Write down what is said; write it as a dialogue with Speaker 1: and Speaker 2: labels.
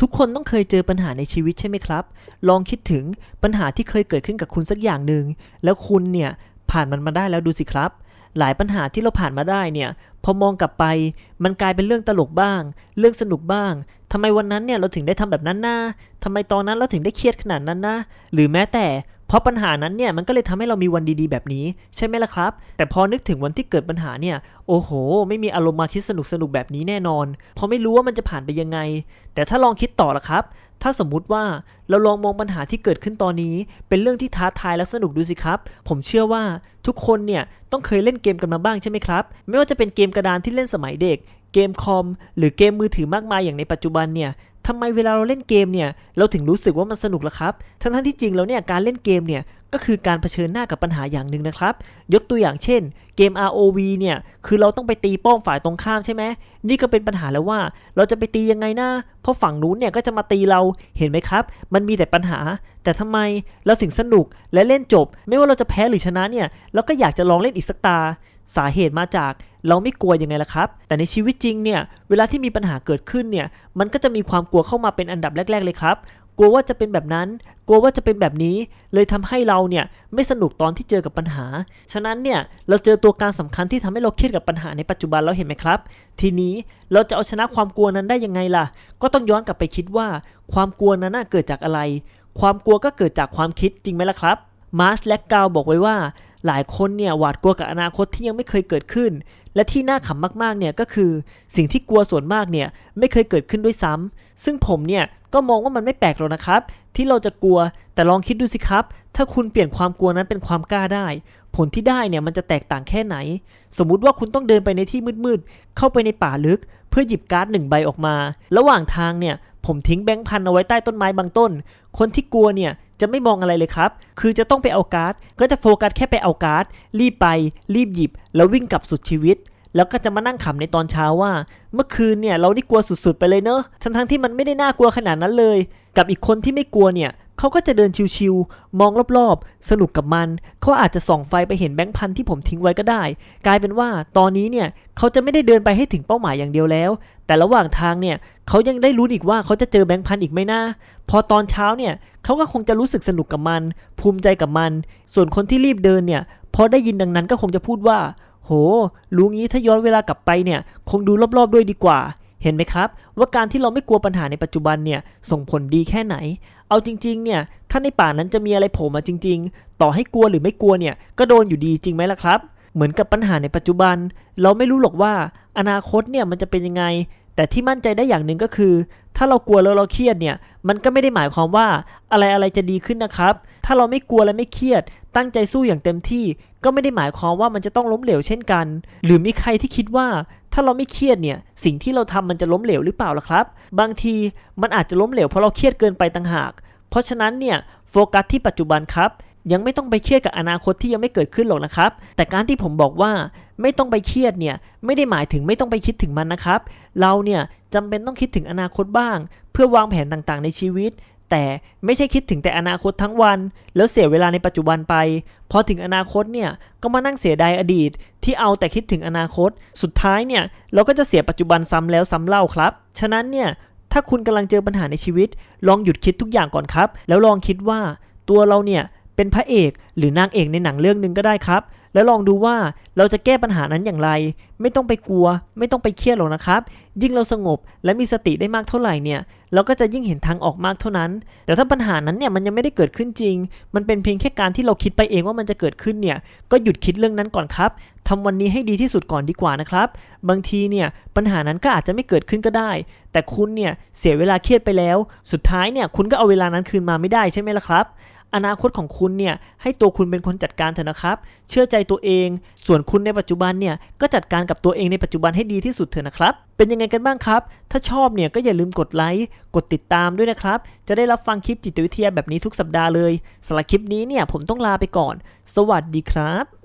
Speaker 1: ทุกคนต้องเคยเจอปัญหาในชีวิตใช่ไหมครับ ลองคิดถึงปัญหาที่เคยเกิดขึ้นกับคุณสักอย่างหนึ่ง แล้วคุณเนี่ยผ่านมันมาได้แล้วดูสิครับ หลายปัญหาที่เราผ่านมาได้เนี่ยพอมองกลับไป มันกลายเป็นเรื่องตลกบ้าง เรื่องสนุกบ้างทำไมวันนั้นเนี่ยเราถึงได้ทำแบบนั้นนะทำไมตอนนั้นเราถึงได้เครียดขนาดนั้นนะหรือแม้แต่เพราะปัญหานั้นเนี่ยมันก็เลยทำให้เรามีวันดีๆแบบนี้ ใช่ไหมล่ะครับ แต่พอนึกถึงวันที่เกิดปัญหาเนี่ยโอ้โห ไม่มีอารมณ์มาคิดสนุกสนุกแบบนี้แน่นอนเพราะไม่รู้ว่ามันจะผ่านไปยังไง แต่ถ้าลองคิดต่อละครับ ถ้าสมมุติว่าเราลองมองปัญหาที่เกิดขึ้นตอนนี้ เป็นเรื่องที่ท้าทายและสนุกดูสิครับ ผมเชื่อว่าทุกคนเนี่ยต้องเคยเล่นเกมกันมาบ้างใช่ไหมครับ ไม่ว่าจะเป็นเกมกระดานที่เล่นสมัยเด็ก เกมคอม หรือเกมมือถือมากมายอย่างในปัจจุบันเนี่ยทำไมเวลาเราเล่นเกมเนี่ยเราถึงรู้สึกว่ามันสนุกล่ะครับ ทั้งๆที่จริงแล้วเนี่ยการเล่นเกมเนี่ย ก็คือการเผชิญหน้ากับปัญหาอย่างหนึ่งนะครับ ยกตัวอย่างเช่น เกม ROV เนี่ย คือเราต้องไปตีป้อมฝ่ายตรงข้ามใช่ไหม นี่ก็เป็นปัญหาแล้วว่า เราจะไปตียังไงนะเพราะฝั่งนู้นเนี่ยก็จะมาตีเรา เห็นไหมครับ มันมีแต่ปัญหา แต่ทำไมเราถึงสนุกและเล่นจบ ไม่ว่าเราจะแพ้หรือชนะเนี่ย เราก็อยากจะลองเล่นอีกสักตา สาเหตุมาจากเราไม่กลัวยังไงล่ะครับ แต่ในชีวิตจริงเนี่ยเวลาที่มีปัญหาเกิดขึ้นเนี่ยมันก็จะมีความกลัวเข้ามาเป็นอันดับแรก ๆ เลยครับ กลัวว่าจะเป็นแบบนั้น กลัวว่าจะเป็นแบบนี้ เลยทำให้เราเนี่ยไม่สนุกตอนที่เจอกับปัญหา ฉะนั้นเนี่ยเราเจอตัวการสำคัญที่ทำให้เราเครียดกับปัญหาในปัจจุบันแล้วเห็นไหมครับ ทีนี้เราจะเอาชนะความกลัวนั้นได้ยังไงล่ะ ก็ต้องย้อนกลับไปคิดว่า ความกลัวนั้นเกิดจากอะไร ความกลัวก็เกิดจากความคิดจริงไหมล่ะครับมาร์ชและกาวบอกไว้ว่า หลายคนเนี่ยหวาดกลัวกับอนาคตที่ยังไม่เคยเกิดขึ้น และที่น่าขำมากๆเนี่ยก็คือสิ่งที่กลัวส่วนมากเนี่ยไม่เคยเกิดขึ้นด้วยซ้ำซึ่งผมเนี่ย ก็มองว่ามันไม่แปลกหรอกนะครับ ที่เราจะกลัวแต่ลองคิดดูสิครับ ถ้าคุณเปลี่ยนความกลัวนั้นเป็นความกล้าได้ ผลที่ได้เนี่ยมันจะแตกต่างแค่ไหน สมมุติว่าคุณต้องเดินไปในที่มืดๆเข้าไปในป่าลึก เพื่อหยิบการ์ดหนึ่งใบออกมา ระหว่างทางเนี่ยผมทิ้งแบงค์พันเอาไว้ใต้ต้นไม้บางต้น คนที่กลัวเนี่ยจะไม่มองอะไรเลยครับ คือจะต้องไปเอาการ์ดก็จะโฟกัสแค่ไปเอาการ์ดรีบไป รีบหยิบ แล้ววิ่งกลับสุดชีวิต แล้วก็จะมานั่งขำในตอนเช้าว่า เมื่อคืนเนี่ยเรานี่กลัวสุดๆไปเลยเนอะทั้งๆที่มันไม่ได้น่ากลัวขนาดนั้นเลย กับอีกคนที่ไม่กลัวเนี่ยเขาก็จะเดินชิวๆมองรอบๆ สนุกกับมันเขาอาจจะส่องไฟไปเห็นแบงค์พันที่ผมทิ้งไว้ก็ได้ กลายเป็นว่าตอนนี้เนี่ยเขาจะไม่ได้เดินไปให้ถึงเป้าหมายอย่างเดียวแล้ว แต่ระหว่างทางเนี่ยเขายังได้รู้อีกว่าเขาจะเจอแบงค์พันอีกไหมนะพอตอนเช้าเนี่ยเขาก็คงจะรู้สึกสนุกกับมัน ภูมิใจกับมัน ส่วนคนที่รีบเดินเนี่ยพอได้ยินดังนั้นก็คงจะพูดว่า โห รู้งี้ถ้าย้อนเวลากลับไปเนี่ย คงดูรอบๆด้วยดีกว่า เห็นไหมครับ ว่าการที่เราไม่กลัวปัญหาในปัจจุบันเนี่ยส่งผลดีแค่ไหน เอาจริง ๆ เนี่ย ถ้าในป่านั้นจะมีอะไรโผล่มาจริง ๆ ต่อให้กลัวหรือไม่กลัวเนี่ย ก็โดนอยู่ดีจริงไหมล่ะครับ เหมือนกับปัญหาในปัจจุบัน เราไม่รู้หรอกว่า อนาคตเนี่ยมันจะเป็นยังไง แต่ที่มั่นใจได้อย่างหนึ่งก็คือ ถ้าเรากลัวแล้วเราเครียดเนี่ย มันก็ไม่ได้หมายความว่าอะไรอะไรจะดีขึ้นนะครับ ถ้าเราไม่กลัวและไม่เครียด ตั้งใจสู้อย่างเต็มที่ ก็ไม่ได้หมายความว่ามันจะต้องล้มเหลวเช่นกัน หรือมีใครที่คิดว่า ถ้าเราไม่เครียดเนี่ย สิ่งที่เราทำมันจะล้มเหลวหรือเปล่าล่ะครับ บางทีมันอาจจะล้มเหลวเพราะเราเครียดเกินไปต่างหาก เพราะฉะนั้นเนี่ยโฟกัสที่ปัจจุบันครับ ยังไม่ต้องไปเครียดกับอนาคตที่ยังไม่เกิดขึ้นหรอกนะครับ แต่การที่ผมบอกว่าไม่ต้องไปเครียดเนี่ยไม่ได้หมายถึงไม่ต้องไปคิดถึงมันนะครับ เราเนี่ยจำเป็นต้องคิดถึงอนาคตบ้าง เพื่อวางแผนต่างๆ ในชีวิต แต่ไม่ใช่คิดถึงแต่อนาคตทั้งวัน แล้วเสียเวลาในปัจจุบันไป พอถึงอนาคตเนี่ยก็มานั่งเสียดายอดีต ที่เอาแต่คิดถึงอนาคต สุดท้ายเนี่ยเราก็จะเสียปัจจุบันซ้ำแล้วซ้ำเล่าครับ ฉะนั้นเนี่ยถ้าคุณกำลังเจอปัญหาในชีวิต ลองหยุดคิดทุกอย่างก่อนครับ แล้วลองคิดว่าตัวเราเนี่ย เป็นพระเอกหรือนางเอกในหนังเรื่องหนึ่งก็ได้ครับ แล้วลองดูว่าเราจะแก้ปัญหานั้นอย่างไร ไม่ต้องไปกลัว ไม่ต้องไปเครียดหรอกนะครับ ยิ่งเราสงบและมีสติได้มากเท่าไหร่เนี่ยเราก็จะยิ่งเห็นทางออกมากเท่านั้น แต่ถ้าปัญหานั้นเนี่ยมันยังไม่ได้เกิดขึ้นจริง มันเป็นเพียงแค่การที่เราคิดไปเองว่ามันจะเกิดขึ้นเนี่ยก็หยุดคิดเรื่องนั้นก่อนครับทำวันนี้ให้ดีที่สุดก่อนดีกว่านะครับบางทีเนี่ยปัญหานั้นก็อาจจะไม่เกิดขึ้นก็ได้ แต่คุณเนี่ยเสียเวลาเครียดไปแล้ว สุดท้ายเนี่ยคุณก็เอาเวลานั้นคืนมาไม่ได้ใช่ไหมล่ะครับ อนาคตของคุณเนี่ยให้ตัวคุณเป็นคนจัดการเถอะนะครับ เชื่อใจตัวเอง ส่วนคุณในปัจจุบันเนี่ยก็จัดการกับตัวเองในปัจจุบันให้ดีที่สุดเถอะนะครับ เป็นยังไงกันบ้างครับ ถ้าชอบเนี่ยก็อย่าลืมกดไลค์ กดติดตามด้วยนะครับ จะได้รับฟังคลิปจิตวิทยาแบบนี้ทุกสัปดาห์เลยสำหรับคลิปนี้เนี่ยผมต้องลาไปก่อน สวัสดีครับ